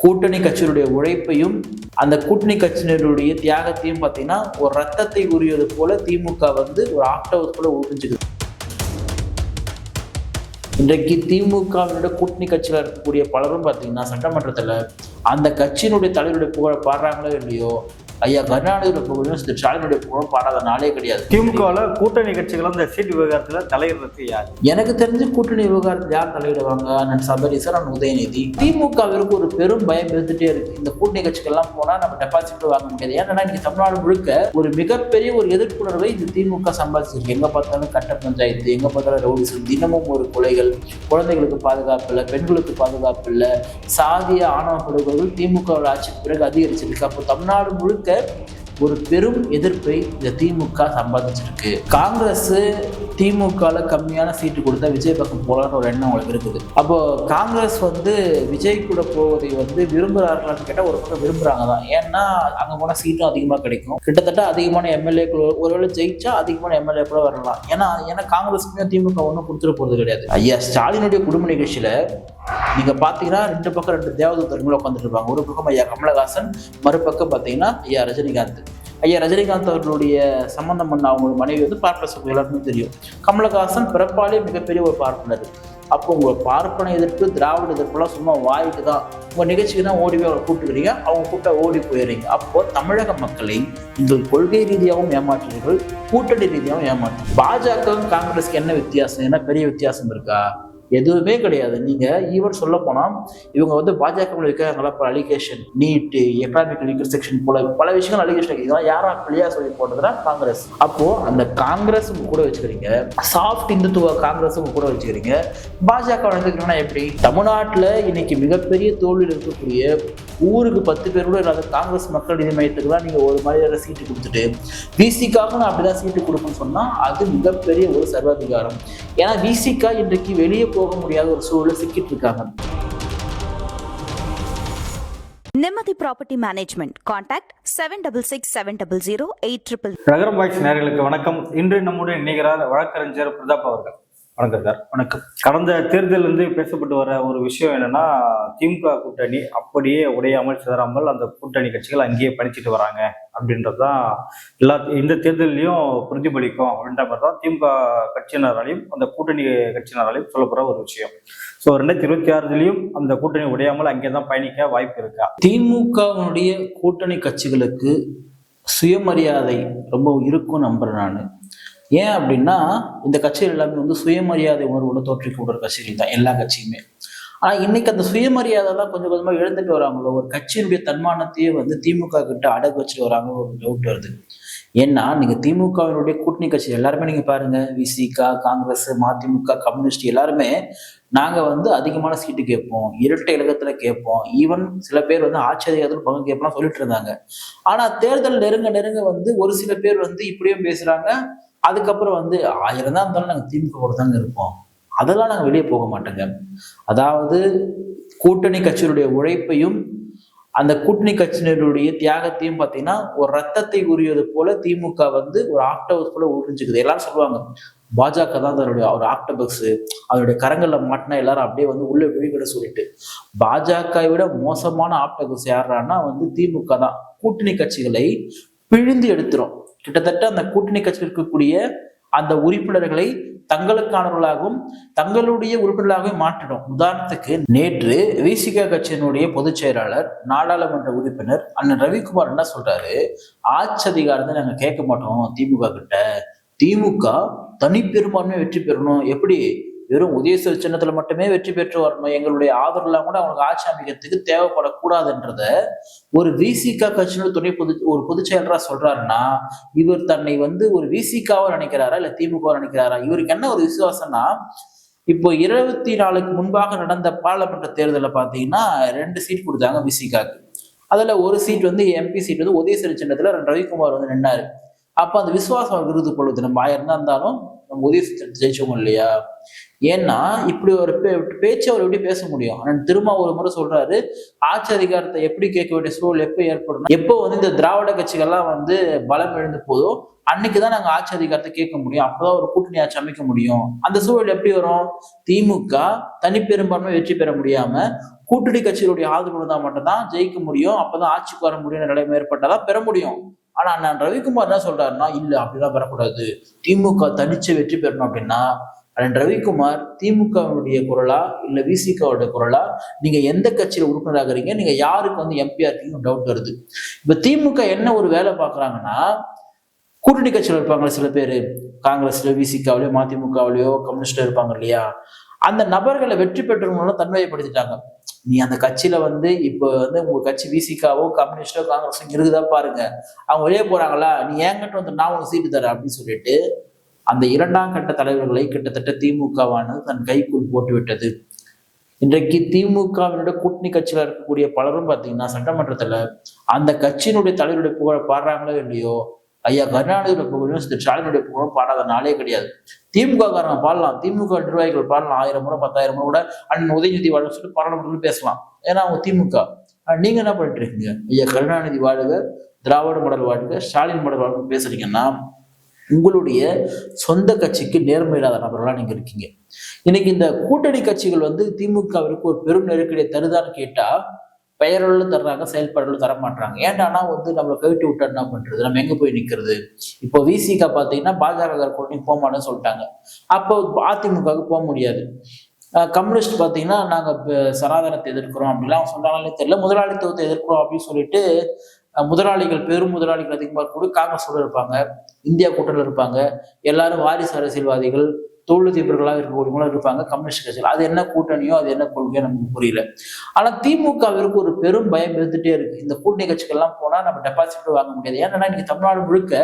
கூட்டணி கட்சியினுடைய உழைப்பையும் அந்த கூட்டணி கட்சியினருடைய தியாகத்தையும் பார்த்தீங்கன்னா ஒரு ரத்தத்தை உரியது போல திமுக வந்து ஒரு ஆக்டோஸ் போல உறிஞ்சுக்குது இன்றைக்கு திமுகவினுடைய கூட்டணி கட்சியில் இருக்கக்கூடிய பலரும் பார்த்தீங்கன்னா சட்டமன்றத்தில் அந்த கட்சியினுடைய தலைவருடைய புகழை பாடுறாங்களோ இல்லையோ ஐயா கருணாநிதியோட புகழும் திரு ஸ்டாலினுடைய புகழும் பாடாத நாளே கிடையாது. திமுகவில் கூட்டணி கட்சிகள் அந்த சீட் விவகாரத்தில் தலையிடுறதுக்கு யார்? எனக்கு தெரிஞ்சு கூட்டணி விவகாரத்தில் யார் தலையிடுவாங்க? அண்ணன் சபரீசன் அண்ணன் உதயநிதி. திமுகவிற்கு ஒரு பெரும் பயம் இருந்துட்டே இருக்கு. இந்த கூட்டணி கட்சிகள்லாம் போனா நம்ம டெபாசிட் வாங்க முடியாது. ஏன்னா இன்னைக்கு தமிழ்நாடு முழுக்க ஒரு மிகப்பெரிய ஒரு எதிர்ப்புணர்வை இந்த திமுக சம்பாதிச்சிருக்கு. எங்க பார்த்தாலும் கட்ட பஞ்சாயத்து எங்க பார்த்தாலும் ரவுடிசம் தினமும் ஒரு கொலைகள் குழந்தைகளுக்கு பாதுகாப்பு இல்லை பெண்களுக்கு பாதுகாப்பு இல்லை சாதிய ஆணவ படுகொலைகள் திமுக ஆட்சிக்கு பிறகு அதிகரிச்சிருக்கு. அப்போ தமிழ்நாடு முழுக்க ஒரு பெரும் எதிர்ப்பை இந்த திமுக சம்பாதிச்சிருக்கு. காங்கிரஸ் திமுகவில் கம்மியான சீட்டு கொடுத்தா விஜய் பக்கம் போகலான்னு ஒரு எண்ணம் உங்களுக்கு இருக்குது. அப்போ காங்கிரஸ் வந்து விஜய் கூட போவதை வந்து விரும்புகிறார்களான்னு கேட்டால் ஒரு பக்கம் விரும்புகிறாங்க தான் ஏன்னா அங்கே போனால் சீட்டும் அதிகமாக கிடைக்கும். கிட்டத்தட்ட அதிகமான எம்எல்ஏக்கள் ஒருவேளை ஜெயிச்சா அதிகமான எம்எல்ஏ கூட வரலாம். ஏன்னா ஏன்னா காங்கிரஸுக்குமே திமுக ஒன்றும் கொடுத்துட போகிறது கிடையாது. ஐயா ஸ்டாலினுடைய குடும்ப நிகழ்ச்சியில் நீங்கள் பார்த்தீங்கன்னா ரெண்டு பக்கம் ரெண்டு தேவதூதர்கள் உட்காந்துட்டு இருப்பாங்க. ஒரு பக்கம் ஐயா கமலஹாசன் மறுபக்கம் பார்த்தீங்கன்னா ஐயா ரஜினிகாந்த். ஐயா ரஜினிகாந்த் அவர்களுடைய சம்பந்தம் பண்ண அவங்களோட மனைவி வந்து பார்ப்பன எல்லாருக்குமே தெரியும். கமலஹாசன் பிறப்பாலே மிகப்பெரிய ஒரு பார்ப்பனர். அப்போ உங்கள் பார்ப்பன எதிர்ப்பு திராவிட எதிர்ப்புலாம் சும்மா வாய்க்கு தான். உங்கள் நிகழ்ச்சிக்கு தான் ஓடி போய் அவங்களை கூப்பிட்டுக்கிறீங்க. அவங்க கூப்பிட்டா ஓடி போயிடுறீங்க. அப்போது தமிழக மக்களை நீங்கள் கொள்கை ரீதியாகவும் ஏமாற்றுறீர்கள் கூட்டணி ரீதியாகவும் ஏமாற்று பாஜகவும் காங்கிரஸ்க்கு என்ன வித்தியாசம்? என்ன பெரிய வித்தியாசம் இருக்கா? எதுவுமே கிடையாது. நீங்க ஈவன் சொல்ல போனால் இவங்க வந்து பாஜக இருக்கிறாங்களா பல allocation need economic legal section போல பல விஷயங்கள் அலிகேஷன் இதெல்லாம் யாரா பிள்ளையா சொல்லி போட்டதுன்னா காங்கிரஸ். அப்போ அந்த காங்கிரஸ் கூட வச்சுக்கிறீங்க. சாஃப்ட் இந்துத்துவ காங்கிரஸ் கூட வச்சுக்கிறீங்க. பாஜக வளர்ந்துக்கிறீங்கன்னா எப்படி? தமிழ்நாட்டில் இன்னைக்கு மிகப்பெரிய தோல்வியில் இருக்கக்கூடிய ஊருக்கு பத்து பேர் கூட இல்லாத காங்கிரஸ் மக்கள் நீதி மையத்துக்கு தான் நீங்க ஒரு மாதிரியான சீட்டு கொடுத்துட்டு விசிக்காக நான் அப்படிதான் சீட்டு கொடுக்கணும்னு சொன்னா அது மிகப்பெரிய ஒரு சர்வாதிகாரம். ஏன்னா விசிகா இன்றைக்கு வெளியே போக முடியாத ஒரு சூழல சிக்கிட்டு இருக்காங்க நிம்மதி property management contact seven double six seven double zero eight triple நகரம் பாய்ஸ் நேர்களுக்கு வணக்கம். இன்று நம்முடைய இணைகிறார் வழக்கறிஞர் பிரதாப் அவர்கள். வணக்கம் சார். வணக்கம். கடந்த தேர்தல் வந்து பேசப்பட்டு வர ஒரு விஷயம் என்னன்னா திமுக கூட்டணி அப்படியே உடையாமல் சிதறாமல் அந்த கூட்டணி கட்சிகள் அங்கேயே படிச்சுட்டு வராங்க அப்படின்றது தான் எல்லா இந்த தேர்தலையும் பிரதிபலிக்கும் அப்படின்ற மாதிரி தான் திமுக கட்சியினராலையும் அந்த கூட்டணி கட்சியினராலையும் சொல்லப்படுற ஒரு விஷயம். ஸோ ரெண்டாயிரத்தி இருபத்தி ஆறுலையும் அந்த கூட்டணி உடையாமல் அங்கே தான் பயணிக்க வாய்ப்பு இருக்கா? திமுகவினுடைய கூட்டணி கட்சிகளுக்கு சுயமரியாதை ரொம்ப இருக்கும் நம்புறேன் நான். ஏன் அப்படின்னா இந்த கட்சிகள் எல்லாமே வந்து சுயமரியாதை உணர்வோட தோற்றிக் கொண்ட கட்சிகள் தான் எல்லா கட்சியுமே. ஆனா இன்னைக்கு அந்த சுயமரியாதைலாம் கொஞ்சம் கொஞ்சமா இழந்துட்டு வராங்களோ ஒரு கட்சியினுடைய தன்மானத்தையே வந்து திமுக கிட்ட அடகு வச்சுட்டு வராங்க ஒரு டவுட் வருது. ஏன்னா நீங்க திமுகவினுடைய கூட்டணி கட்சி எல்லாருமே நீங்க பாருங்க விசிகா காங்கிரஸ் மதிமுக கம்யூனிஸ்ட் எல்லாருமே நாங்க வந்து அதிகமான சீட்டு கேட்போம் இரட்டை இலக்கத்தில் கேட்போம். ஈவன் சில பேர் வந்து ஆட்சி அதிகாரத்தில் பங்கு கேட்போம் சொல்லிட்டு இருந்தாங்க. ஆனா தேர்தல் நெருங்க நெருங்க வந்து ஒரு சில பேர் வந்து இப்படியும் பேசுறாங்க அதுக்கப்புறம் வந்து ஆயிரம் தான் இருந்தாலும் நாங்கள் திமுக கூட தாங்க இருப்போம். அதெல்லாம் நாங்கள் வெளியே போக மாட்டோங்க. அதாவது கூட்டணி கட்சியினுடைய உழைப்பையும் அந்த கூட்டணி கட்சியினருடைய தியாகத்தையும் பார்த்தீங்கன்னா ஒரு ரத்தத்தை உரியது போல திமுக வந்து ஒரு ஆக்டோபஸ் போல உறிஞ்சுக்குது. எல்லாரும் சொல்லுவாங்க பாஜக தான் அதனுடைய ஒரு ஆக்டோபஸ் அதனுடைய கரங்களில் மாட்டினா எல்லாரும் அப்படியே வந்து உள்ள விழிவிட சொல்லிட்டு. பாஜகவை விட மோசமான ஆக்டோபஸ் யாருன்னா வந்து திமுக தான். கூட்டணி கட்சிகளை பிழிந்து எடுத்துரும். கிட்டத்தட்ட அந்த கூட்டணி கட்சியில் இருக்கக்கூடிய அந்த உறுப்பினர்களை தங்களுக்கானவர்களாகவும் தங்களுடைய உறுப்பினர்களாகவும் மாற்றிடும் உதாரணத்துக்கு நேற்று விசிக கட்சியினுடைய பொதுச் செயலாளர் நாடாளுமன்ற உறுப்பினர் அண்ணன் ரவிக்குமார் என்ன சொல்றாரு? ஆட்சி அதிகாரத்தை நாங்க கேட்க மாட்டோம் திமுக கிட்ட. திமுக தனிப்பெரும்பான்மை வெற்றி பெறணும். எப்படி? வெறும் உதயசூர் சின்னத்துல மட்டுமே வெற்றி பெற்று வரணும் எங்களுடைய ஆதரவுலாம் கூட அவங்களுக்கு ஆட்சி அமைக்கிறதுக்கு தேவைப்படக்கூடாதுன்றத ஒரு விசிகா கட்சியினுடைய துணை பொது ஒரு பொதுச் செயலராக சொல்றாருன்னா இவர் தன்னை வந்து ஒரு விசிகாவா நினைக்கிறாரா இல்ல திமுக நினைக்கிறாரா? இவருக்கு என்ன ஒரு விசுவாசம்னா இப்போ இருபத்தி நாலுக்கு முன்பாக நடந்த பாராளுமன்ற தேர்தலில் பார்த்தீங்கன்னா ரெண்டு சீட் கொடுத்தாங்க விசிகாக்கு அதில் ஒரு சீட் வந்து எம்பி சீட் வந்து உதயசரி ரெண்டு ரவிக்குமார் வந்து நின்னாரு. அப்போ அந்த விசுவாசம் விருது கொள்வது நம்ம ஆயிரம் தான் இருந்தாலும் நம்ம ஜெயிச்சவங்க இல்லையா? ஏன்னா இப்படி ஒரு பே- பேச்சு அவர் எப்படி பேச முடியும்? ஆனால் திரும்ப ஒரு முறை சொல்றாரு ஆட்சி அதிகாரத்தை எப்படி கேட்க வேண்டிய சூழல் எப்போ ஏற்படும் எப்போ வந்து இந்த திராவிட கட்சிகள்லாம் வந்து பலம் எழுந்து போதோ அன்னைக்கு தான் நாங்கள் ஆட்சி அதிகாரத்தை கேட்க முடியும். அப்போதான் ஒரு கூட்டணி ஆட்சி அமைக்க முடியும். அந்த சூழல் எப்படி வரும்? திமுக தனிப்பெரும்பான்மை வெற்றி பெற முடியாம கூட்டணி கட்சிகளுடைய ஆதரவு இருந்தால் மட்டும்தான் ஜெயிக்க முடியும். அப்போதான் ஆட்சிக்கு வர முடியும் நிலைமை ஏற்பட்டாதான் பெற முடியும். ஆனா நான் ரவிக்குமார் என்ன சொல்றாருன்னா இல்ல அப்படிலாம் பெறக்கூடாது திமுக தனிச்சு வெற்றி பெறணும் அப்படின்னா அண்ணன் ரவிக்குமார் திமுகவுடைய குரலா இல்ல விசிகாவுடைய குரலா நீங்க எந்த கட்சியில உறுப்பினராகிறீங்க நீங்க யாருக்கு வந்து எம்பியா இருக்கீங்க டவுட் வருது? இப்ப திமுக என்ன ஒரு வேலை பாக்குறாங்கன்னா கூட்டணி கட்சியில் இருப்பாங்களே சில பேர். காங்கிரஸ்ல விசிகாவிலயோ மதிமுகவிலயோ கம்யூனிஸ்ட்ல இருப்பாங்க இல்லையா? அந்த நபர்களை வெற்றி பெற்றவங்களும் தன்மையப்படுத்திட்டாங்க. நீ அந்த கட்சியில வந்து இப்போ வந்து உங்க கட்சி விசிகாவோ கம்யூனிஸ்டோ காங்கிரஸோ இருக்குதா பாருங்க. அவங்க வெளியே போறாங்களா? நீ ஏங்கிட்ட வந்து நான் உனக்கு சீட்டு தரேன் அப்படின்னு சொல்லிட்டு அந்த இரண்டாம் கட்ட தலைவர்களை கிட்டத்தட்ட திமுகவானது தன் கைக்குள் போட்டு விட்டது இன்றைக்கு திமுகவினுடைய கூட்டணி கட்சியில இருக்கக்கூடிய பலரும் பார்த்தீங்கன்னா சட்டமன்றத்துல அந்த கட்சியினுடைய தலைவருடைய புகழ பாடுறாங்களோ இல்லையோ ஐயா கருணாநிதியோட புகழும் திரு ஸ்டாலினுடைய புகழும் பாடாத நாளே கிடையாது. திமுக காரங்க பாடலாம். திமுக நிர்வாகிகள் பாடலாம். ஆயிரம் முறை பத்தாயிரம் முறை கூட அண்ணன் உதயநிதி வாழ சொல்லிட்டு பாராளுமன்றத்தில் பேசலாம். ஏன்னா அவங்க திமுக. நீங்க என்ன பண்ணிட்டு இருக்கீங்க ஐயா கருணாநிதி வாழ்க திராவிட மாடல் வாழ்க ஸ்டாலின் மாடல் வாழ்க்கை பேசுறீங்கன்னா உங்களுடைய சொந்த கட்சிக்கு நேர்மை இல்லாத நபர்களா நீங்க இருக்கீங்க. இன்னைக்கு இந்த கூட்டணி கட்சிகள் வந்து திமுகவிற்கு ஒரு பெரும் நெருக்கடியை தருதான்னு கேட்டா பெயரோடு தர்றாங்க செயல்பாடுகளும் தர மாட்டாங்க ஏன்டானா வந்து நம்மளை கைட்டு விட்டா என்ன பண்றது? நம்ம எங்க போய் நிக்கிறது? இப்போ விசிகா பாத்தீங்கன்னா பாஜக கூட்டணி போக சொல்லிட்டாங்க. அப்போ அதிமுகவுக்கு போக முடியாது. கம்யூனிஸ்ட் பார்த்தீங்கன்னா நாங்கள் சனாதனத்தை எதிர்க்கிறோம் அப்படிலாம் சொன்னாலே தெரியல. முதலாளித்துவத்தை எதிர்க்கிறோம் அப்படின்னு சொல்லிட்டு முதலாளிகள் பெரும் முதலாளிகள் அதிகமாக கூட காங்கிரஸோட இருப்பாங்க. இந்தியா கூட்டணியில் இருப்பாங்க. எல்லாரும் வாரிசு அரசியல்வாதிகள். தொழிலதிபர்களாக இருக்கக்கூடியவங்களும் இருப்பாங்க கம்யூனிஸ்ட் கட்சியில். அது என்ன கூட்டணியோ அது என்ன கொள்கையோ நமக்கு புரியல. ஆனால் திமுகவிற்கு ஒரு பெரும் பயம் இருந்துகிட்டே இருக்கு. இந்த கூட்டணி கட்சிகள்லாம் போனால் நம்ம டெபாசிட் வாங்க முடியாது. ஏன்னா இன்னைக்கு தமிழ்நாடு முழுக்க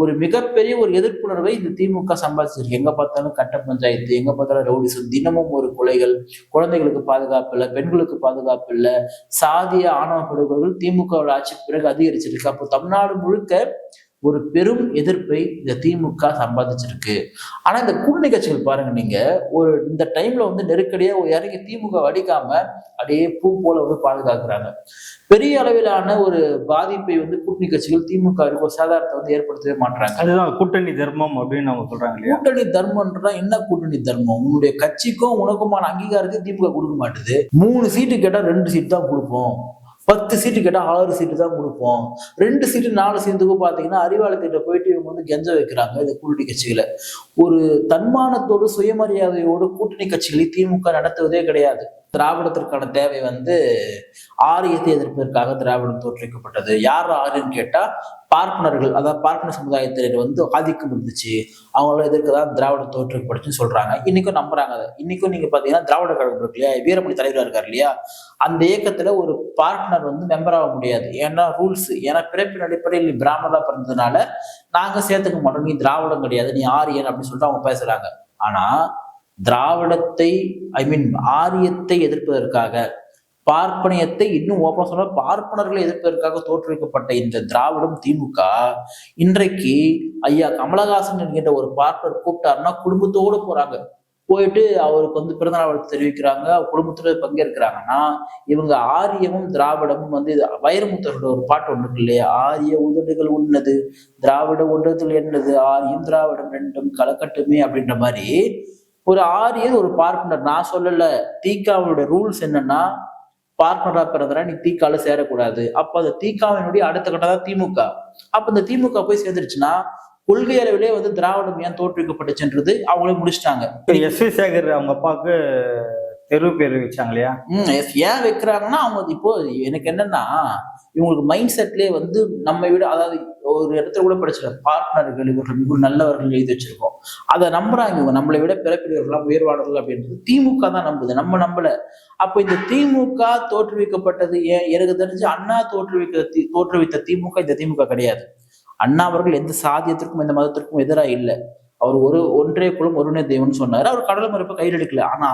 ஒரு மிகப்பெரிய ஒரு எதிர்ப்புணர்வை இந்த திமுக சம்பாதிச்சிருக்கு. எங்க பார்த்தாலும் கட்ட பஞ்சாயத்து எங்க பார்த்தாலும் ரவுடிசம் தினமும் ஒரு கொலைகள் குழந்தைகளுக்கு பாதுகாப்பு இல்லை பெண்களுக்கு பாதுகாப்பு இல்லை சாதிய ஆணவ படுகொலைகள் திமுகவோட ஆட்சிக்கு பிறகு அதிகரிச்சிருக்கு. அப்போ தமிழ்நாடு முழுக்க ஒரு பெரும் எதிர்ப்பை இந்த திமுக சம்பாதிச்சிருக்கு. ஆனா இந்த கூட்டணி கட்சிகள் பாருங்க நீங்க. ஒரு இந்த டைம்ல வந்து நெருக்கடியா ஒரு இறங்கி திமுக அடிக்காம அப்படியே பூ போல வந்து பாதுகாக்கிறாங்க. பெரிய அளவிலான ஒரு பாதிப்பை வந்து கூட்டணி கட்சிகள் திமுக சாதாரணத்தை வந்து ஏற்படுத்தவே மாட்டாங்க அதுதான் கூட்டணி தர்மம் அப்படின்னு அவங்க சொல்றாங்க கூட்டணி தர்மம்ன்றா என்ன கூட்டணி தர்மம்? உன்னுடைய கட்சிக்கும் உனக்குமான அங்கீகாரத்தை திமுக கொடுக்க மாட்டுது. மூணு சீட்டு கேட்டா ரெண்டு சீட் தான் கொடுப்போம். பத்து சீட்டு கேட்டால் ஆறு சீட்டு தான் கொடுப்போம். ரெண்டு சீட்டு நாலு சீட்டுக்கும் பார்த்தீங்கன்னா அறிவாளத்திட்ட போயிட்டு இவங்க வந்து கெஞ்ச வைக்கிறாங்க இந்த கூட்டணி கட்சிகளை. ஒரு தன்மானத்தோடு சுயமரியாதையோடு கூட்டணி கட்சிகளை திமுக நடத்துவதே கிடையாது. திராவிடத்திற்கான தேவை வந்து ஆரியத்தை எதிர்ப்பதற்காக திராவிடம் தோற்றுவிக்கப்பட்டது. யார் ஆரியன்னு கேட்டா பார்ப்பனர்கள் அதாவது பார்ப்பன சமுதாயத்தினர் வந்து ஆதிக்கம் இருந்துச்சு. அவங்கள எதிர்க்க தான் திராவிடம் தோற்றுவிக்கப்பட்டுச்சுன்னு சொல்றாங்க. இன்னைக்கும் நம்புறாங்க அதை. இன்னைக்கும் நீங்க பாத்தீங்கன்னா திராவிட கழகம் இருக்கு இல்லையா? வீரமணி தலைவராக இருக்காரு இல்லையா? அந்த இயக்கத்துல ஒரு பார்ட்னர் வந்து மெம்பர் ஆக முடியாது. ஏன்னா ரூல்ஸ் ஏன்னா பிறப்பின் அடிப்படையில் நீ பிராமணரா பிறந்ததுனால நாங்க சேர்த்துக்க மாட்டோம். நீ திராவிடம் கிடையாது. நீ ஆரியன் அப்படின்னு சொல்லிட்டு அவங்க பேசுறாங்க. ஆனா திராவிடத்தை ஐ மீன் ஆரியத்தை எதிர்ப்பதற்காக பார்ப்பனியத்தை இன்னும் ஓப்பனாக சொல்ல பார்ப்பனர்களை எதிர்ப்பதற்காக தோற்றுவிக்கப்பட்ட இந்த திராவிடம் திமுக இன்றைக்கு ஐயா கமலஹாசன் என்கின்ற ஒரு பார்ப்பனர் கூப்பிட்டாருன்னா குடும்பத்தோடு போறாங்க. போயிட்டு அவருக்கு வந்து பிறந்தநாள் வாழ்த்து தெரிவிக்கிறாங்க அவர் பங்கேற்கிறாங்கன்னா இவங்க ஆரியமும் திராவிடமும் வந்து இது வைரமுத்தரோட ஒரு பாட்டு ஒன்று இருக்கு இல்லையா? ஆரிய உதடுகள் உன்னது திராவிட உதடுகள் என்னது? ஆரியம் திராவிடம் ரெண்டும் கலக்கட்டுமே அப்படின்ற மாதிரி ஒரு ஆரியர் ஒரு பார்ட்னர் நான் சொல்லல தீக்காவோட ரூல்ஸ் என்னன்னா பார்ட்னரா பிறந்தனா நீ தீக்கால சேரக்கூடாது. அப்ப அந்த தீக்காவினுடைய அடுத்த கட்டம் தான் திமுக. அப்ப இந்த திமுக போய் சேர்ந்துருச்சுன்னா கொள்கை அளவிலே வந்து திராவிடம் ஏன் தோற்றுவிக்கப்பட்டுச்சுன்றது அவங்களே முடிச்சிட்டாங்க. எஸ் வி சேகர் அவங்க அப்பாவுக்கு தெரு பேர் வச்சாங்க இல்லையா? ஏன் வைக்கிறாங்கன்னா அவங்க இப்போ எனக்கு என்னன்னா இவங்களுக்கு மைண்ட் செட்லயே வந்து நம்ம விட அதாவது ஒரு இடத்துல கூட படிச்சிட பார்ட்னர்கள் இவர்கள் மிக நல்லவர்கள் எழுதி வச்சிருக்கோம். அதை நம்புறாங்க இவங்க. நம்மளை விட பிறப்பினர்கள்லாம் உயர்வானவர்கள் அப்படின்றது திமுக தான் நம்புது. நம்ம நம்பல. அப்போ இந்த திமுக தோற்றுவிக்கப்பட்டது ஏன்? எனக்கு தெரிஞ்சு அண்ணா தோற்றுவிக்க தி- தோற்றுவித்த திமுக இந்த திமுக கிடையாது. அண்ணா அவர்கள் எந்த சாதியத்திற்கும் எந்த மதத்திற்கும் எதிராக இல்லை. அவர் ஒரு ஒன்றே குலம் ஒருவனே தெய்வம்னு சொன்னார். அவர் கடல் மறுப்பை கையில் எடுக்கல ஆனா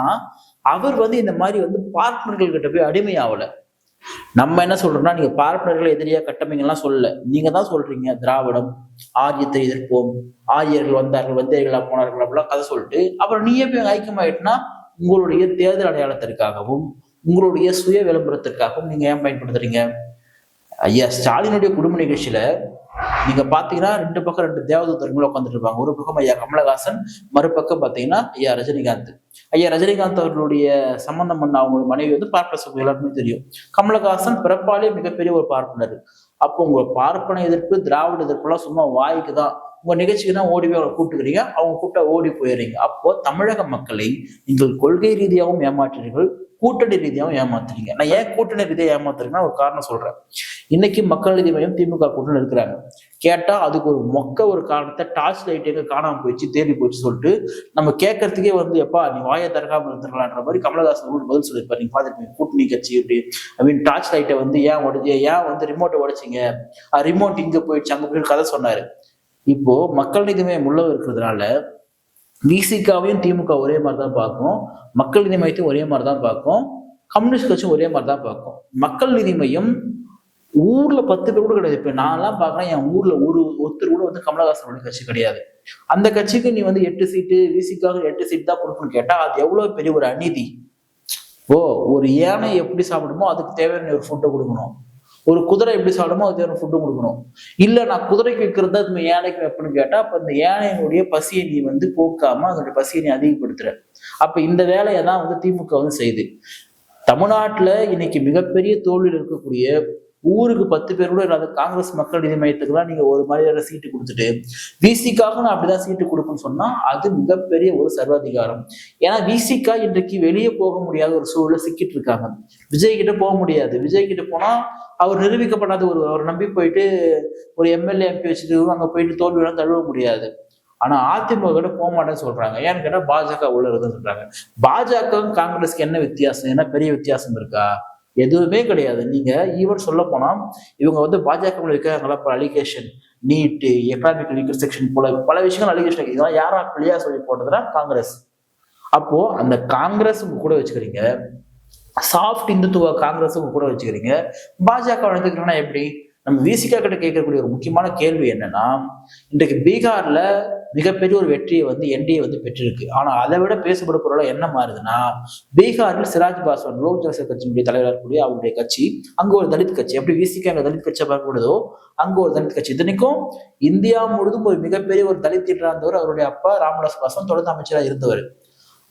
அவர் வந்து இந்த மாதிரி வந்து பார்ட்னர்கள் கிட்ட போய் அடிமை ஆகலை நம்ம என்ன சொல்றோம்னா நீங்க பார்ப்பனர்களை எதிரியா கட்டமைங்கலாம் சொல்லல. நீங்க தான் சொல்றீங்க திராவிடம் ஆரியத்தை எதிர்ப்போம். ஆரியர்கள் வந்தார்கள் வந்தேர்களா போனார்கள் அப்படிலாம் கதை சொல்லிட்டு அப்புறம் நீயே போய் ஐக்கியமாயிட்டுனா உங்களுடைய தேர்தல் அடையாளத்திற்காகவும் உங்களுடைய சுய விளம்பரத்திற்காகவும் நீங்க ஏன் பயன்படுத்துறீங்க? ஐயா ஸ்டாலினுடைய குடும்ப நிகழ்ச்சியில நீங்க பாத்தீங்கன்னா ரெண்டு பக்கம் ரெண்டு தேவதூதர்கள் உட்காந்துட்டு இருப்பாங்க ஒரு பக்கம் ஐயா கமலஹாசன் மறுபக்கம் பாத்தீங்கன்னா ஐயா ரஜினிகாந்த். ஐயா ரஜினிகாந்த் அவர்களுடைய சம்பந்தம் பண்ண அவங்க மனைவி வந்து பார்ப்பன எல்லாருக்குமே தெரியும். கமலஹாசன் பிறப்பாலே மிகப்பெரிய ஒரு பார்ப்பனர். அப்போ உங்க பார்ப்பன எதிர்ப்பு திராவிட எதிர்ப்புலாம் சும்மா வாய்க்கு தான். உங்க நிகழ்ச்சிக்கு தான் ஓடி போய் அவங்களை கூப்பிட்டுக்கிறீங்க. அவங்க கூப்பிட்டா ஓடி போயிடுறீங்க. அப்போ தமிழக மக்களை நீங்கள் கொள்கை ரீதியாகவும் ஏமாற்றுறீர்கள் கூட்டணி ரீதியாகவும் ஏமாத்துறீங்க. நான் ஏன் கூட்டணி ரீதியாக ஏமாத்துறீங்கன்னா ஒரு காரணம் சொல்றேன். இன்னைக்கு மக்கள் நீதி மையம் திமுக கூட்டணி இருக்கிறாங்க. கேட்டா அதுக்கு ஒரு மொக்க ஒரு காரணத்தை டார்ச் லைட் எங்க காணாம போயிடுச்சு தேடி போச்சு சொல்லிட்டு நம்ம கேட்கறதுக்கே வந்து எப்பா நீ வாயை திறக்காம இருந்துருக்கலான்ற மாதிரி கமலஹாசன் கூட பதில் சொல்லியிருப்பார். நீங்க பாத்துருப்பீங்க கூட்டணி கட்சி அப்படி. ஐ மீன் டார்ச் லைட்டை வந்து ஏன் உடச்சி ஏன் வந்து ரிமோட்டை உடைச்சிங்க? ரிமோட் இங்க போயிடுச்சு அங்க போயிட்டு கதை சொன்னாரு. இப்போ மக்கள் நீதி மையம் உள்ளவர் இருக்கிறதுனால விசிகாவையும் திமுக ஒரே மாதிரி தான் பார்க்கும். மக்கள் நீதி மையத்தையும் ஒரே மாதிரி தான் பார்க்கும். கம்யூனிஸ்ட் கட்சியும் ஒரே மாதிரி தான் பார்க்கும். மக்கள் நீதி மையம் ஊர்ல பத்து பேர் கூட கிடையாது. இப்ப நான்லாம் பாக்குறேன் என் ஊர்ல ஒரு ஒருத்தர் கூட வந்து கமலஹாசனுடைய கட்சி கிடையாது. அந்த கட்சிக்கு நீ வந்து எட்டு சீட்டு விசிக்காக எட்டு சீட் தான் கொடுக்கணும்னு கேட்டா அது எவ்வளவு பெரிய ஒரு அநீதி? ஓ ஒரு யானை எப்படி சாப்பிடுமோ அதுக்கு தேவையான ஒரு ஃபுட்டை கொடுக்கணும். ஒரு குதிரை எப்படி சாப்பிடுமோ அது தேவையான ஃபுட்டு கொடுக்கணும். இல்ல நான் குதிரைக்கு வைக்கிறது அது யானைக்கு வைப்பேன்னு கேட்டா அப்ப இந்த யானையினுடைய பசியை நீ வந்து போக்காம அதனுடைய பசியை நீ அதிகப்படுத்துற. அப்ப இந்த வேலையை தான் வந்து திமுக வந்து செய்யுது தமிழ்நாட்டுல இன்னைக்கு மிகப்பெரிய தோல்வியில் இருக்கக்கூடிய ஊருக்கு பத்து பேர் கூட இல்லாத காங்கிரஸ் மக்கள் நீதி மையத்துக்குலாம் நீங்க ஒரு மாதிரியான சீட்டு கொடுத்துட்டு விசிக்காக நான் அப்படிதான் சீட்டு கொடுப்பேன்னு சொன்னா அது மிகப்பெரிய ஒரு சர்வாதிகாரம். ஏன்னா விசிகா இன்றைக்கு வெளியே போக முடியாத ஒரு சூழல சிக்கிட்டு இருக்காங்க விஜய் கிட்ட போக முடியாது. விஜய் கிட்ட போனா அவர் நிரூபிக்கப்படாத ஒரு அவர் நம்பி போயிட்டு ஒரு எம்எல்ஏ எம்பி வச்சுட்டு அங்க போயிட்டு தோல்வியெல்லாம் தழுவ முடியாது. ஆனா அதிமுக கிட்ட போக மாட்டேன்னு சொல்றாங்க. ஏன்னு கேட்டா பாஜக உள்ள இருக்குன்னு சொல்றாங்க. பாஜகவும் காங்கிரஸ்க்கு என்ன வித்தியாசம்? என்ன பெரிய வித்தியாசம் இருக்கா? எதுவுமே கிடையாது. நீங்க ஈவன் சொல்ல போனா இவங்க வந்து பாஜக வைக்கிறாங்களா allocation need economic weaker section போல பல விஷயங்கள் அலிகேஷன் இதெல்லாம் யாரா பிள்ளையா சொல்லி போட்டதுன்னா காங்கிரஸ். அப்போ அந்த காங்கிரஸ் கூட வச்சுக்கிறீங்க. சாஃப்ட் இந்துத்துவ காங்கிரஸ் கூட வச்சுக்கிறீங்க. பாஜக எடுத்துக்கிறோம்னா எப்படி? நம்ம விசிகா கிட்ட கேட்கக்கூடிய ஒரு முக்கியமான கேள்வி என்னன்னா இன்றைக்கு பீகார்ல மிகப்பெரிய ஒரு வெற்றியை வந்து என்டிஏ வந்து பெற்றிருக்கு. ஆனால் அதை விட பேசப்படும் பொருளாக என்ன மாறுதுன்னா பீகாரில் சிராஜ் பாஸ்வான் லோக் ஜனசக்தி கட்சியினுடைய தலைவராக இருக்கக்கூடிய அவருடைய கட்சி அங்கே ஒரு தலித் கட்சி. எப்படி விசிக்கு அங்கே தலித் கட்சியை பார்க்கக்கூடாதோ அங்கே ஒரு தலித் கட்சி. இத்தனைக்கும் இந்தியா முழுதும் ஒரு மிகப்பெரிய ஒரு தலித் இருந்தவர் அவருடைய அப்பா ராமதாஸ் பாஸ்வான் தொடர்ந்து அமைச்சராக இருந்தவர்.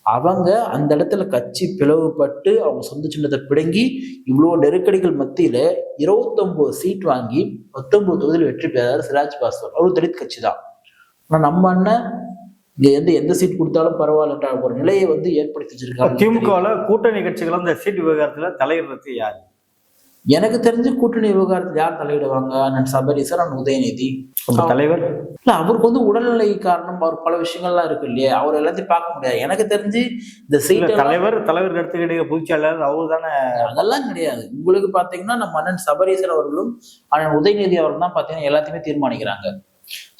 அவங்க அந்த இடத்துல கட்சி பிளவுபட்டு அவங்க சொந்த சின்னத்தை பிடுங்கி இவ்வளோ நெருக்கடிகள் மத்தியில் இருபத்தொம்போது சீட் வாங்கி பத்தொம்போது தொகுதியில் வெற்றி பெறார் சிராஜ் பாஸ்வான். அவரும் தலித் கட்சி தான். ஆனா நம்ம அண்ணன் இங்க எந்த எந்த சீட் கொடுத்தாலும் பரவாயில்லன்ற ஒரு நிலையை வந்து ஏற்படுத்தி வச்சிருக்காங்க திமுகவில் கூட்டணி கட்சிகள் அந்த சீட் விவகாரத்துல தலையிடுறது யாரு? எனக்கு தெரிஞ்சு கூட்டணி விவகாரத்தில் யார் தலையிடுவாங்க? அண்ணன் சபரீசர் அண்ணன் உதயநிதி. தலைவர்? இல்ல அவருக்கு வந்து உடல்நிலை காரணம் அவர் பல விஷயங்கள்லாம் இருக்கு இல்லையா? அவர் எல்லாத்தையும் பார்க்க முடியாது. எனக்கு தெரிஞ்சு இந்த சீட் தலைவர் தலைவர் எடுத்துக்கிட்டு பொதுச்செயலாளர் அவரு தானே? அதெல்லாம் கிடையாது. உங்களுக்கு பாத்தீங்கன்னா நம்ம அண்ணன் சபரீசன் அவர்களும் அண்ணன் உதயநிதி அவர்கள் தான் பாத்தீங்கன்னா எல்லாத்தையுமே தீர்மானிக்கிறாங்க.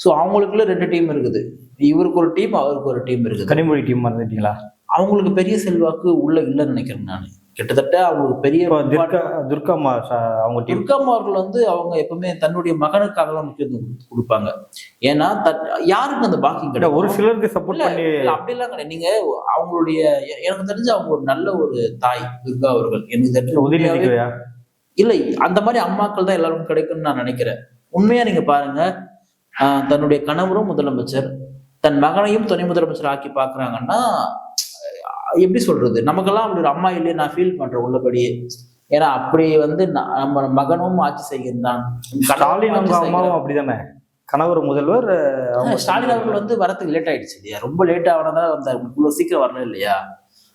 சோ அவங்களுக்குள்ள ரெண்டு டீம் இருக்குது. இவருக்கு ஒரு டீம் அவருக்கு ஒரு டீம் இருக்குது. கனிமொழி டீம் மறந்துட்டீங்களா அவங்களுக்கு பெரிய செல்வாக்கு உள்ள இல்லைன்னு நினைக்கிறேன் நான். கிட்டத்தட்ட அவங்களுக்கு பெரிய துர்கா துர்கா அம்மா ச- அவங்க அவர்கள் வந்து அவங்க எப்பவுமே தன்னுடைய மகனுக்காக தான் முக்கியத்துவம் கொடுப்பாங்க. ஏன்னா யாருக்கு அந்த இல்ல, கிடையாது. ஒரு சிலருக்கு சப்போர்ட் பண்ணி அப்படிலாம் கிடையாது. நீங்க அவங்களுடைய எனக்கு தெரிஞ்சு அவங்க ஒரு நல்ல ஒரு தாய் துர்கா அவர்கள். எனக்கு தெரிஞ்சு உதயநிதிக்கு இல்லை அந்த மாதிரி அம்மாக்கள் தான் எல்லாருக்கும் கிடைக்கும்னு நான் நினைக்கிறேன். உண்மையா நீங்க பாருங்க தன்னுடைய கணவரும் முதலமைச்சர் தன் மகனையும் துணை முதலமைச்சர் ஆக்கி பாக்குறாங்கன்னா அஹ் எப்படி சொல்றது? நமக்கெல்லாம் அப்படி ஒரு அம்மா இல்லையே நான் ஃபீல் பண்றேன் உள்ளபடியே ஏன்னா அப்படி வந்து நம்ம மகனும் ஆட்சி செய்கின்றான். ஸ்டாலின் அம்மாவும் அப்படிதானே? கணவர் முதல்வர் அவங்க ஸ்டாலின் அவர்கள் வந்து வரத்துக்கு லேட் ஆயிடுச்சு இல்லையா? ரொம்ப லேட் ஆனதா வந்தார் இவ்வளவு சீக்கிரம் வரல இல்லையா?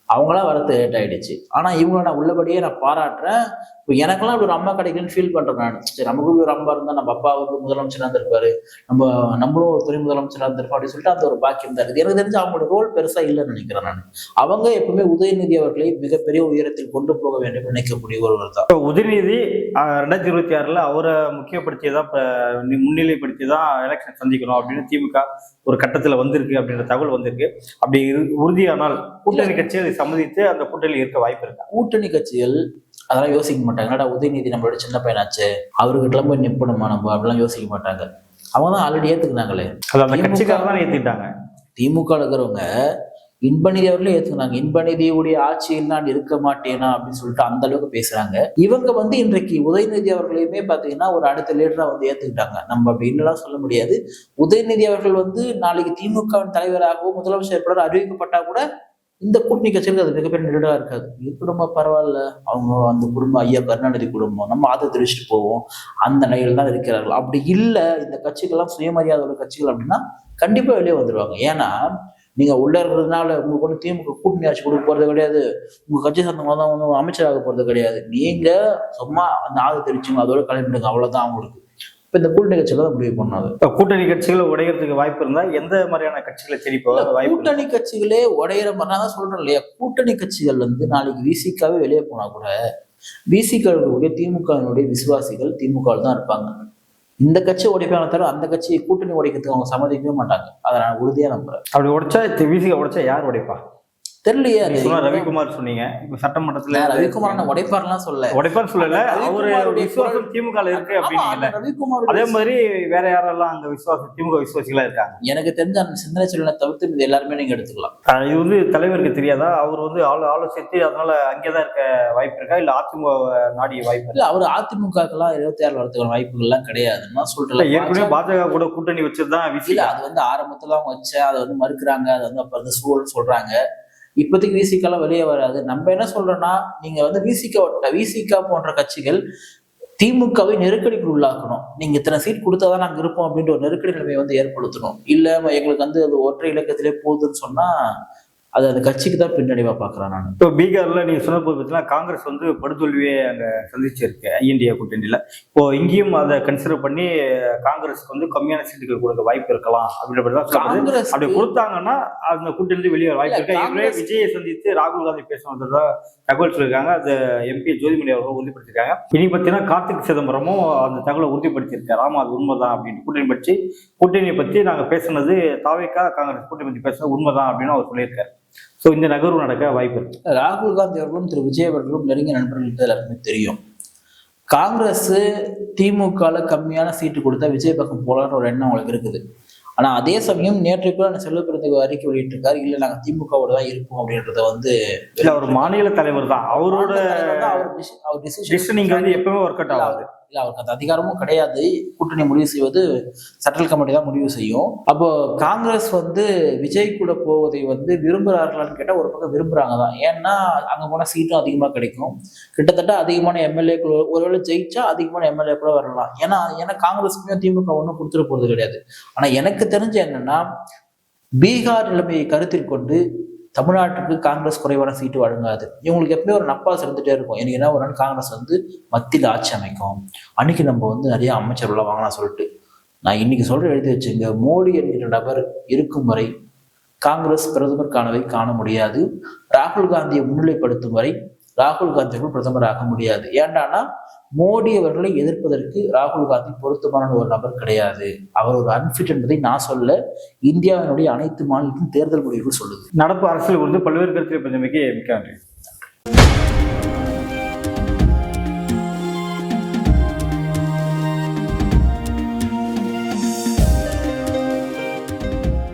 அவங்களாம் வரது லேட் ஆயிடுச்சு. ஆனா இவங்களை நான் உள்ளபடியே நான் பாராட்டுறேன். இப்போ எனக்கெல்லாம் இப்படி ஒரு அம்மா கிடைக்கலன்னு ஃபீல் பண்றேன் நான். சரி நமக்கு ஒரு அம்மா இருந்தா நம்ம அப்பா வந்து முதலமைச்சரா இருந்திருப்பாரு. நம்ம நம்மளும் ஒரு துணை முதலமைச்சரா இருந்திருப்போம் அப்படின்னு சொல்லிட்டு அந்த ஒரு பாக்கியம் தான் இருக்குது. எனக்கு தெரிஞ்சு அவங்களோட ரோல் பெருசா இல்லைன்னு நினைக்கிறேன் நான். அவங்க எப்பவுமே உதயநிதி அவர்களை மிகப்பெரிய உயரத்தில் கொண்டு போக வேண்டும் நினைக்கக்கூடிய ஒருவர் தான். இப்ப உதயநிதி ரெண்டாயிரத்தி இருபத்தி ஆறுல அவரை முக்கியப்படுத்தி தான் முன்னிலைப்படுத்தி தான் எலெக்ஷன் சந்திக்கணும் அப்படின்னு திமுக ஒரு கட்டத்துல வந்திருக்கு அப்படின்ற தகவல் வந்திருக்கு. அப்படி உறுதியானால் கூட்டணி கட்சி அதை சம்மதித்து அந்த கூட்டணியில் இருக்க வாய்ப்பு இருக்கா? கூட்டணி கட்சிகள் அதெல்லாம் யோசிக்க மாட்டாங்க. என்னடா உதயநிதி நம்மளோட சின்ன பையனாச்சு? அவர்கிட்ட போய் நிப்பணுமா நம்ம? அப்படிலாம் யோசிக்க மாட்டாங்க. அவங்க தான் ஆல்ரெடி அது அந்த திமுக இருக்கிறவங்க இன்பநிதி அவர்களே ஏத்துக்கினாங்க. இன்பநிதியுடைய ஆட்சியில் நான் இருக்க மாட்டேனா அப்படின்னு சொல்லிட்டு அந்த அளவுக்கு பேசுறாங்க. இவங்க வந்து இன்றைக்கு உதயநிதி அவர்களையுமே பாத்தீங்கன்னா ஒரு அடுத்த லீடரா வந்து ஏத்துக்கிட்டாங்க. நம்ம அப்படின்னுலாம் சொல்ல முடியாது. உதயநிதி அவர்கள் வந்து நாளைக்கு திமுகவின் தலைவராகவோ முதலமைச்சர் அறிவிக்கப்பட்டா கூட இந்த கூட்டணி கட்சிகளுக்கு அது மிகப்பெரிய நெருடா இருக்காது. இது குடும்பம் பரவாயில்ல. அவங்க அந்த குடும்பம் ஐயா கருணாநிதி குடும்பம் நம்ம அதை தெரிவிச்சுட்டு போவோம். அந்த நிலையில் தான் இருக்கிறார்கள். அப்படி இல்லை இந்த கட்சிகள்லாம் சுயமரியாதை உள்ள கட்சிகள் அப்படின்னா கண்டிப்பாக வெளியே வந்துடுவாங்க ஏன்னா நீங்க உள்ள இருக்கிறதுனால உங்களுக்கு ஒன்று திமுக கூட்டணி ஆட்சி கொடுக்க போறது கிடையாது. உங்க கட்சி சொந்தமாக தான் ஒன்றும் அமைச்சராக போறது கிடையாது. நீங்க சும்மா அந்த ஆதரவு தெரிவிச்சுங்க அதோட கிளம்பிடுங்க அவ்வளவுதான் அவங்களுக்கு. இப்ப இந்த கூட்டணி கட்சிகள் தான் முடிவு பண்ணாது. இப்ப கூட்டணி கட்சிகளை உடையறதுக்கு வாய்ப்பு இருந்தா எந்த மாதிரியான கட்சிகளை போக வாய்ப்பு? கூட்டணி கட்சிகளே உடையிற மாதிரி தான் சொல்றேன் இல்லையா? கூட்டணி கட்சிகள் வந்து நாளைக்கு விசிகாவே வெளியே போனா கூட விசிக இருக்கக்கூடிய திமுகவினுடைய விசுவாசிகள் திமுகவில் தான் இருப்பாங்க. இந்த கட்சி உடைப்பாங்க தவிர அந்த கட்சியை கூட்டணி உடைக்கிறதுக்கு அவங்க சம்மதிக்கவே மாட்டாங்க. அதை நான் உறுதியா நம்புறேன். அப்படி உடைச்சா விசிக உடைச்சா யார் உடைப்பா? தெரியலையே அது சொன்னா ரவிக்குமார் சொன்னீங்க. இப்ப சட்டமன்றத்துல ரவிக்குமார் நான் உடைப்பார்லாம் சொல்ல உடைப்பார் சொல்லல. அவரு விசுவாசம் திமுக இருக்கு அந்த ரவிக்குமார் அதே மாதிரி வேற யாரெல்லாம் அங்க விசுவாசம் திமுக விசுவாசிகளா இருக்காங்க? எனக்கு தெரிஞ்ச அந்த சிந்தனை சொல்லனை தவிர்த்து இது எல்லாருமே நீங்க எடுத்துக்கலாம். இது வந்து தலைவருக்கு தெரியாதா? அவர் வந்து ஆளு ஆலோசித்து அதனால அங்கேதான் இருக்க வாய்ப்பு இருக்கா? இல்ல அதிமுக நாடிய வாய்ப்பு இல்ல அவர் அதிமுகக்கெல்லாம் இருபத்தி ஆறு வரதுக்கான வாய்ப்புகள்லாம் கிடையாதுன்னு சொல்றேன். ஏற்கனவே பாஜக கூட கூட்டணி வச்சிருந்தான் இல்ல விசிக அது வந்து ஆரம்பத்துல அவங்க வச்ச அதை வந்து மறுக்கிறாங்க அது வந்து அப்ப வந்து சூழல் சொல்றாங்க. இப்போதைக்கு விசிகாலாம் வெளியே வராது. நம்ம என்ன சொல்றோம்னா நீங்க வந்து விசிகா விசிகா போன்ற கட்சிகள் திமுகவை நெருக்கடிக்கு உள்ளாக்கணும். நீங்க இத்தனை சீட் கொடுத்தாதான் நாங்க இருப்போம் அப்படின்ற ஒரு நெருக்கடி நிலைமையை வந்து ஏற்படுத்தணும். இல்ல எங்களுக்கு வந்து அது ஒற்றை இலக்கத்திலே போகுதுன்னு சொன்னா அது அந்த கட்சிக்கு தான் பின்னடைவா பாக்குறேன் நான். இப்போ பீகார்ல நீங்க சொன்ன போது பார்த்தீங்கன்னா காங்கிரஸ் வந்து படுதோல்வியே அங்க சந்திச்சிருக்கு ஐஎன்டிஏ கூட்டணியில. இப்போ இங்கேயும் அதை கன்சிடர் பண்ணி காங்கிரஸ்க்கு வந்து கம்மியான சீட்டுகள் கொடுக்க வாய்ப்பு இருக்கலாம் அப்படின்ற தான் காங்கிரஸ் அப்படி கொடுத்தாங்கன்னா அந்த கூட்டணி வெளியே வாய்ப்பு இருக்கு. விஜயை சந்தித்து ராகுல் காந்தி பேசுனதா தகவல் சொல்லியிருக்காங்க. அது எம்பி ஜோதிமணி அவர்கள் உறுதிப்படுத்திருக்காங்க இனி பார்த்தீங்கன்னா கார்த்திக் சிதம்பரமும் அந்த தகவலை உறுதிப்படுத்தியிருக்காரு. ஆமா அது உண்மைதான் அப்படின்னு கூட்டணி பற்றி கூட்டணியை பற்றி நாங்க பேசுனது தாவேக்கா காங்கிரஸ் கூட்டணி பற்றி பேசுனது உண்மைதான் அப்படின்னு அவர் சொல்லியிருக்காரு. ஸோ இந்த நகர்வு நடக்க வாய்ப்பு இருக்கு. ராகுல் காந்தி அவர்களும் திரு விஜய் அவர்களும் நெருங்கிய நண்பர்கள் எல்லாருக்குமே தெரியும். காங்கிரஸ் திமுகல கம்மியான சீட்டு கொடுத்தா விஜய் பக்கம் போலான்ற ஒரு எண்ணம் அவங்களுக்கு இருக்குது. ஆனா அதே சமயம் நேற்று கூட அந்த செல்வப்பிரதிக்கு அறிக்கை வெளியிட்டிருக்காரு. இல்ல நாங்க திமுகவோட தான் இருப்போம் அப்படின்றத வந்து இல்ல அவர் மாநில தலைவர் தான். அவரோட அவர் டிசிஷன் decision நீங்க வந்து எப்பவுமே ஒர்க் அவுட் ஆகாது இல்லை அவருக்கு அந்த அதிகாரமும் கிடையாது. கூட்டணி முடிவு செய்வது சென்ட்ரல் கமிட்டி தான் முடிவு செய்யும். அப்போ காங்கிரஸ் வந்து விஜய் கூட போவதை வந்து விரும்புகிறார்களான்னு கேட்டால் ஒரு பக்கம் விரும்புகிறாங்க தான். ஏன்னா அங்கே போனால் சீட்டும் அதிகமாக கிடைக்கும். கிட்டத்தட்ட அதிகமான எம்எல்ஏக்கள் ஒருவேளை ஜெயிச்சா அதிகமான எம்எல்ஏ கூட வரலாம். ஏன்னா ஏன்னா காங்கிரஸுக்குமே திமுக ஒன்றும் கொடுத்துட்டு போகிறது கிடையாது. ஆனால் எனக்கு தெரிஞ்ச என்னன்னா பீகார் நிலைமையை கருத்தில் கொண்டு தமிழ்நாட்டுக்கு காங்கிரஸ் குறைவான சீட்டு வழங்காது. இவங்களுக்கு எப்பவுமே ஒரு நப்பாஸ் இருந்துட்டே இருக்கும். எனக்கு என்ன ஒரு நாள் காங்கிரஸ் வந்து மத்தியில் ஆட்சி அமைக்கும். அன்னைக்கு நம்ம வந்து நிறைய அமைச்சர்கள்லாம் வாங்கலாம் சொல்லிட்டு. நான் இன்னைக்கு சொல்ற எழுதி வச்சுங்க மோடி என்கிற நபர் இருக்கும் வரை காங்கிரஸ் பிரதமர் காணவை காண முடியாது. ராகுல் காந்தியை முன்னிலைப்படுத்தும் வரை ராகுல் காந்தி பிரதமர் ஆக முடியாது. ஏண்டானா மோடி அவர்களை எதிர்ப்பதற்கு ராகுல் காந்தி பொருத்தமான ஒரு நபர் கிடையாது. அவர் ஒரு அன்ஃபிட் என்பதை நான் சொல்ல இந்தியாவினுடைய அனைத்து மாநிலத்தின் தேர்தல் முடிவுகள் சொல்லுது. நடப்பு அரசியல் குறித்து பல்வேறு கருத்தில் பஞ்சமிக்கு மிக்க நன்றி.